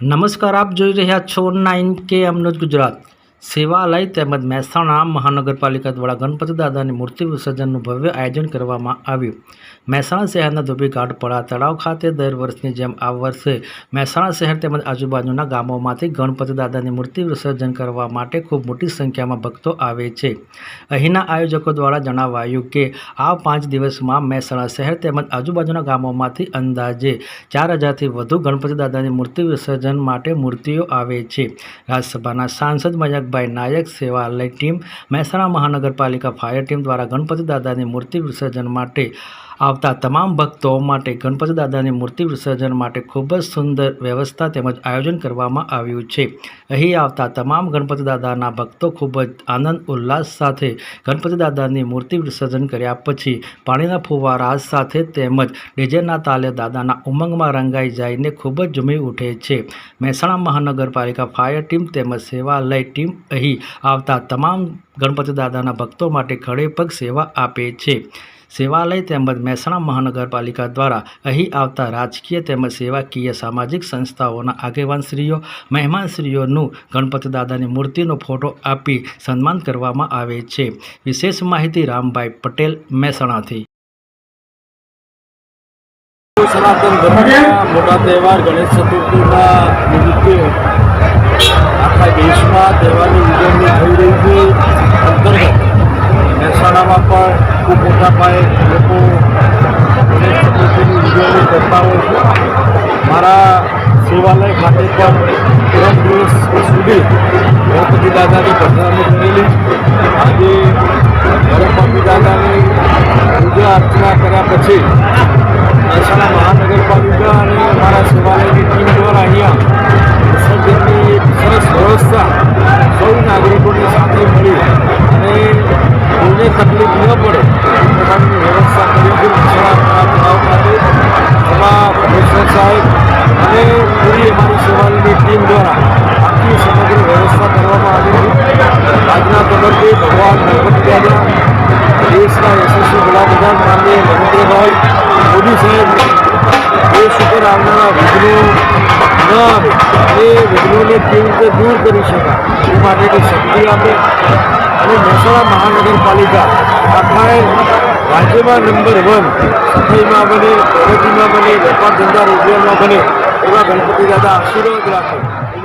નમસ્કાર આપ જોઈ રહ્યા છો નાઇન કે અમનોજ ગુજરાત. સેવાલય તેમજ મહેસાણા મહાનગરપાલિકા દ્વારા ગણપતિ દાદાની મૂર્તિ વિસર્જનનું ભવ્ય આયોજન કરવામાં આવ્યું. મહેસાણા શહેરના ધોબી ઘાટપડા તળાવ ખાતે દર વર્ષની જેમ આ વર્ષે મહેસાણા શહેર તેમજ આજુબાજુના ગામોમાંથી ગણપતિ દાદાની મૂર્તિ વિસર્જન કરવા માટે ખૂબ મોટી સંખ્યામાં ભક્તો આવે છે. અહીંના આયોજકો દ્વારા જણાવાયું કે, આ પાંચ દિવસમાં મહેસાણા શહેર તેમજ આજુબાજુના ગામોમાંથી અંદાજે ચાર હજારથી વધુ ગણપતિ દાદાની મૂર્તિ વિસર્જન માટે મૂર્તિઓ આવે છે. રાજ્યસભાના સાંસદ મયંકભાઈ નાયક સેવાલય ટીમ મહેસાણા મહાનગરપાલિકા ફાયર ટીમ દ્વારા ગણપતિ દાદાની મૂર્તિ વિસર્જન માટે આવતા તમામ ભક્તો માટે ગણપતિ દાદાની મૂર્તિ વિસર્જન માટે ખૂબ જ સુંદર વ્યવસ્થા તેમજ આયોજન કરવામાં આવ્યું છે. અહીં આવતા તમામ ગણપતિ દાદાના ભક્તો ખૂબ જ આનંદ, ઉલ્લાસ સાથે ગણપતિ દાદાની મૂર્તિ વિસર્જન કર્યા પછી પાણીના ફુવારા સાથે તેમજ ડીજેના તાલે દાદાના ઉમંગમાં રંગાઈ જઈને ખૂબ જ ઝૂમી ઉઠે છે. મહેસાણા મહાનગરપાલિકા ફાયર ટીમ તેમજ સેવાલય ટીમ અહીં આવતા તમામ ગણપતિ દાદાના ભક્તો માટે ખડે પગ સેવા આપે છે. સેવાલય તેમજ મહેસાણા મહાનગરપાલિકા દ્વારા અહીં આવતા રાજકીય તેમજ સેવાકીય સામાજિક સંસ્થાઓના આગેવાનશ્રીઓ, મહેમાનશ્રીઓનું ગણપતિ દાદાની મૂર્તિનો ફોટો આપી સન્માન કરવામાં આવે છે. વિશેષ માહિતી રામભાઈ પટેલ, મહેસાણાથી. સનાતન ધર્મના મોટા તહેવાર ગણેશ ચતુર્થીના નિમિત્તે પણ ખૂબ મોટા પાયે લોકો ગણેશ ચતુર્થીની કરતા હોય છે મારા સેવાલય ખાતે પણ ત્રણ દિવસ સુધી ગણપતિ દાદાની પધરામણી કરેલી આજે ગણપતિ દાદાની પૂજા અર્ચના કર્યા પછી તકલીફ ન પડે પ્રકારની વ્યવસ્થા કરી એમાં કમિશનર સાહેબ અને પૂરી અમારી સેવાની ટીમ દ્વારા આખી સમગ્ર વ્યવસ્થા કરવામાં આવી હતી આજના તબક્કે ભગવાન ગણપતિ દેશના યશસ્વી વડાપ્રધાન માનનીય નરેન્દ્રભાઈ મોદી સાહેબ દેશ ઉપર આવનારા વિઘ્નો ન આવે એ વિઘ્નોને કેવી રીતે દૂર કરી શકાય. માટેની શક્તિ આપે અને મહેસાણા મહાનગરપાલિકા આખાએ રાજ્યમાં નંબર વન સફાઈમાં બને પ્રગતિમાં બને વેપાર ધંધા રોજગારમાં બને એવા ગણપતિ દાદા આશીર્વાદ રાખે એવી આજના દિવસો